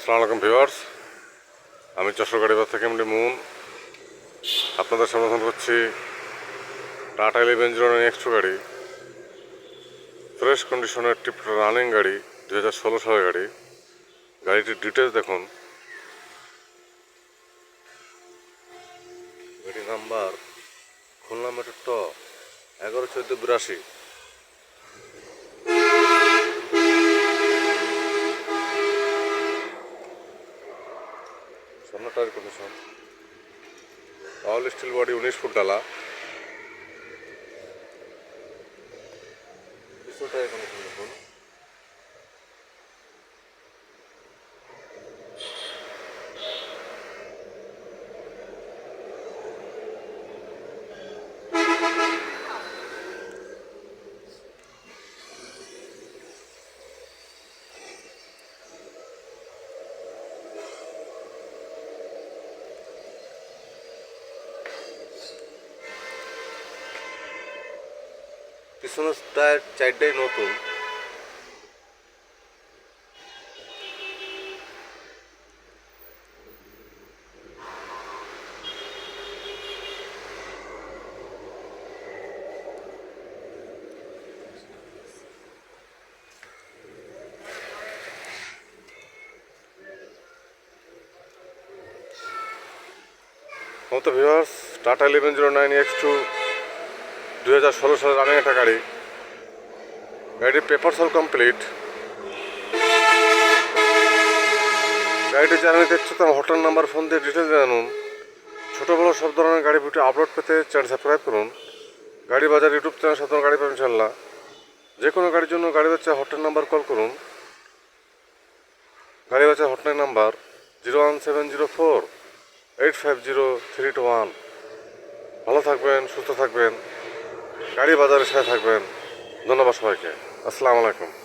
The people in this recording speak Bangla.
আসসালামু আলাইকুম আমি যশোরগাড়ি বাজার থেকে এমনি মুন। আপনাদের সমাধান করছি টাটা ইলেভেন জিরো নাইন এক্সট্রো গাড়ি। ফ্রেশ কন্ডিশনের টিপ রানিং গাড়ি দু হাজার ষোলো সালের গাড়ি। গাড়িটির ডিটেলস দেখুন। গাড়ির নাম্বার, খুলনা মেট্রো এগারো চোদ্দ বিরাশি। ఉంటుంది కొంచెం ఆల్ స్టీల్ బాడీ ఉనిష్ ఫుట్ అలా ఇస్తుంటుంది కొంచెం পিছনের টায়ার চারটাই নতুন। মতো viewers Tata eleven zero nine X two দুই হাজার ষোলো সালের রানিং একটা গাড়ি। গাড়ির পেপার সল কমপ্লিট গাড়িটি জানা নিতে ইচ্ছুক হোটেল নাম্বার ফোন দিয়ে ডিটেল জানুন ছোটো বড়ো সব ধরনের গাড়ি ভিডিও আপলোড পেতে চ্যানেল সাবস্ক্রাইব করুন। গাড়ি বাজার ইউটিউব চ্যানেল সাধারণ গাড়ি পাবেন ইনশাল্লাহ যে কোনো গাড়ির জন্য গাড়ি বাচ্চা হোটেল নাম্বার কল করুন। গাড়ি বাচ্চা hotline number zero one seven zero four eight five zero three two one ভালো থাকবেন, সুস্থ থাকবেন। গাড়ি বাজারের সাথে থাকবেন। ধন্যবাদ সবাইকে। আসসালামু আলাইকুম।